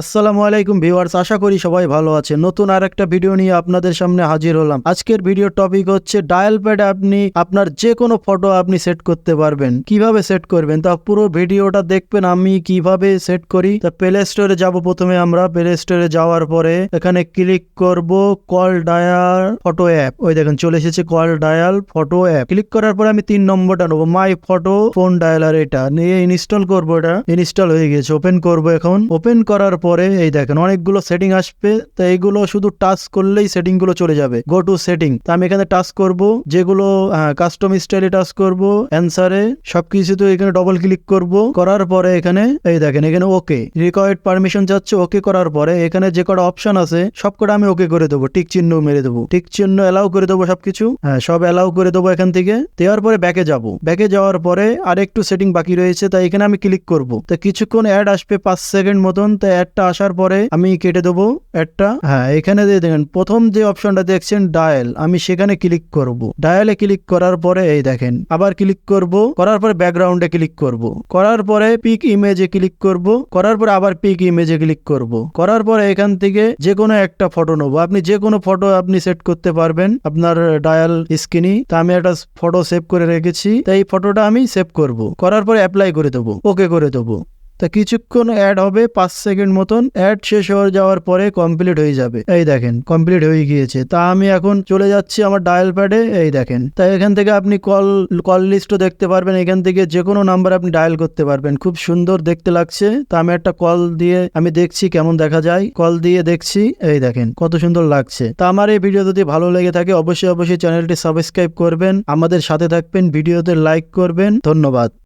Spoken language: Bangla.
আসসালামু আলাইকুম ভিউয়ার্স, আশা করি সবাই ভালো আছে নতুন আর একটা ভিডিও নিয়ে আপনাদের সামনে হাজির হলাম। আজকের ভিডিও টপিক হচ্ছে ডায়াল প্যাডে আপনি, আপনার যে কোনো ফটো আপনি সেট করতে পারবেন। কীভাবে সেট করবেন? তা পুরো ভিডিওটা দেখবেন আমি কীভাবে সেট করি। তা প্লে স্টোরে যাব প্রথমে আমরা। প্লে স্টোরে যাওয়ার পরে এখানে ক্লিক করব কল ডায়াল ফটো অ্যাপ ওই দেখেন, চলে এসেছে call dial photo app click করার পরে আমি তিন নম্বরটা নেব। মাই ফটো ফোন ডায়ালার এটা। নিয়ে ইনস্টল করব এটা। ইনস্টল হয়ে গেছে। ওপেন করব এখন। ওপেন করার পরে এই দেখেন অনেকগুলো সেটিং আসবে, তো এইগুলো শুধু টাচ করলেই সেটিংগুলো চলে যাবে। গো টু সেটিং তো আমি এখানে টাচ করব, যেগুলো কাস্টম স্টাইলে টাচ করব অ্যান্সারে সবকিছু তো এখানে ডবল ক্লিক করব, করার পরে এখানে, এই দেখেন, এখানে ওকে রিকোয়ার্ড পারমিশন যাচ্ছে ওকে করার পরে এখানে যে কটা অপশন আছে, সব কটা আমি ওকে করে দেবো টিক চিহ্ন মেরে দেবো। টিক চিহ্ন এলাও করে দেবো সবকিছু হ্যাঁ সব এলাও করে দেবো এখান থেকে। দেওয়ার পরে ব্যাকে যাব। ব্যাকে যাওয়ার পরে আর একটু সেটিং বাকি রয়েছে, তাই এখানে আমি ক্লিক করব। তো কিছুক্ষণ অ্যাড আসবে পাঁচ সেকেন্ড মতন, তো অ্যাডটা আসার পরে আমি কেটে দেবো অ্যাডটা হ্যাঁ এখানে দিয়ে দেখেন, প্রথম যে অপশনটা দেখছেন ডায়াল আমি সেখানে ক্লিক করব। ডায়ালে ক্লিক করার পরে এই দেখেন, আবার ক্লিক করব, করার পরে ব্যাকগ্রাউন্ডে ক্লিক করব। করার পরে পিক ইমেজে ক্লিক করব, করার পরে আবার পিক ইমেজে ক্লিক করব। করার পরে এখান থেকে যে কোনো একটা ফটো নেব। আপনি যে কোনো ফটো আপনি সেট করতে পারবেন আপনার ডায়াল স্ক্রিনই তা আমি একটা ফটো সেভ করে রেখেছি, তাই এই ফটোটা আমি সেভ করব। করার পরে অ্যাপ্লাই করে দেবো ওকে করে দেবো। তা কিছুক্ষণ অ্যাড হবে, পাঁচ সেকেন্ড মতন অ্যাড শেষ হয়ে যাওয়ার পরে কমপ্লিট হয়ে যাবে। এই দেখেন কমপ্লিট হয়ে গিয়েছে। তা আমি এখন চলে যাচ্ছি আমার ডায়াল প্যাডে এই দেখেন তাই এখান থেকে আপনি কল কল লিস্টও দেখতে পারবেন। এখান থেকে যে কোনো নাম্বার আপনি ডায়াল করতে পারবেন। খুব সুন্দর দেখতে লাগছে। তা আমি একটা কল দিয়ে আমি দেখছি কেমন দেখা যায়। কল দিয়ে দেখছি, এই দেখেন, কত সুন্দর লাগছে। তা আমার এই ভিডিও যদি ভালো লেগে থাকে, অবশ্যই অবশ্যই চ্যানেলটি সাবস্ক্রাইব করবেন। আমাদের সাথে থাকবেন, ভিডিওতে লাইক করবেন। ধন্যবাদ।